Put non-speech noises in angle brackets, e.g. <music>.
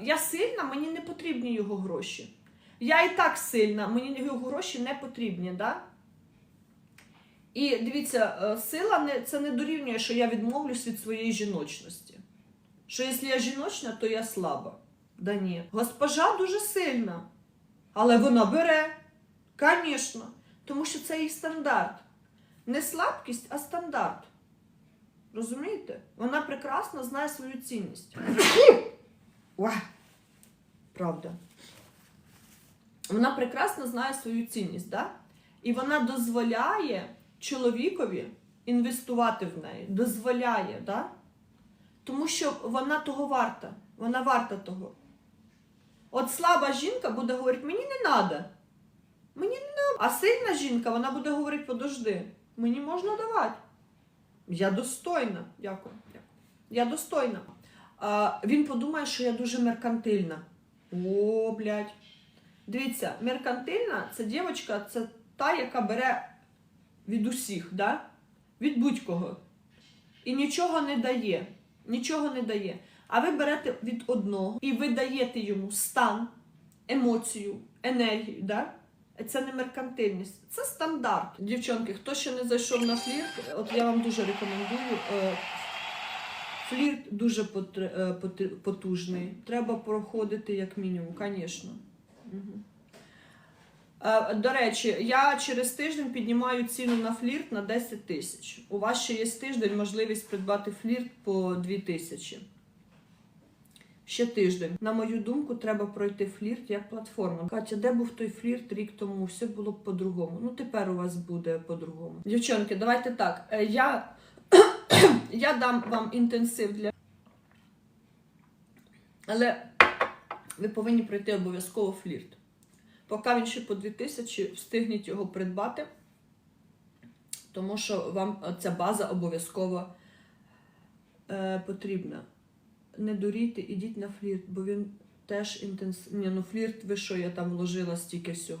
я сильна, мені не потрібні його гроші. Я і так сильна, мені його гроші не потрібні, да? І дивіться, е, сила не, це не дорівнює, що я відмовлюсь від своєї жіночності. Що якщо я жіночна, то я слаба. Да ні. Госпожа дуже сильна. Але вона бере. Звісно. Тому що це її стандарт. Не слабкість, а стандарт. Розумієте? Вона прекрасно знає свою цінність. <laughs> Уа! Правда. Вона прекрасно знає свою цінність, да? і вона дозволяє чоловікові інвестувати в неї. Дозволяє, да? тому що вона того варта. Вона варта того. От слаба жінка буде говорити, мені не треба. Мені не треба. А сильна жінка, вона буде говорити, подожди, мені можна давати. Я достойна. Дякую. Я достойна. Він подумає, що я дуже меркантильна. О, блядь. Дивіться, меркантильна це дівчинка, це та, яка бере від усіх, да? від будь-кого. І нічого не дає. Нічого не дає. А ви берете від одного і ви даєте йому стан, емоцію, енергію. Да? Це не меркантильність, це стандарт. Дівчонки, хто ще не зайшов на флірт, от я вам дуже рекомендую. Флірт дуже е, потужний. Треба проходити як мінімум, звісно. Е, До речі, я через тиждень піднімаю ціну на флірт на 10 тисяч. У вас ще є тиждень можливість придбати флірт по 2 тисячі. Ще тиждень. На мою думку, треба пройти флірт як платформу. Катя, де був той флірт рік тому? Все було б по-другому. Ну, тепер у вас буде по-другому. Дівчонки, давайте так. Е, Я, я дам вам інтенсив для. Але ви повинні пройти обов'язково флірт. Поки він ще по 2000, встигніть його придбати, тому що вам ця база обов'язково е, потрібна. Не дурійте, ідіть на флірт, бо він теж інтенсивний. Ну флірт, ви що, я там вложила стільки всього.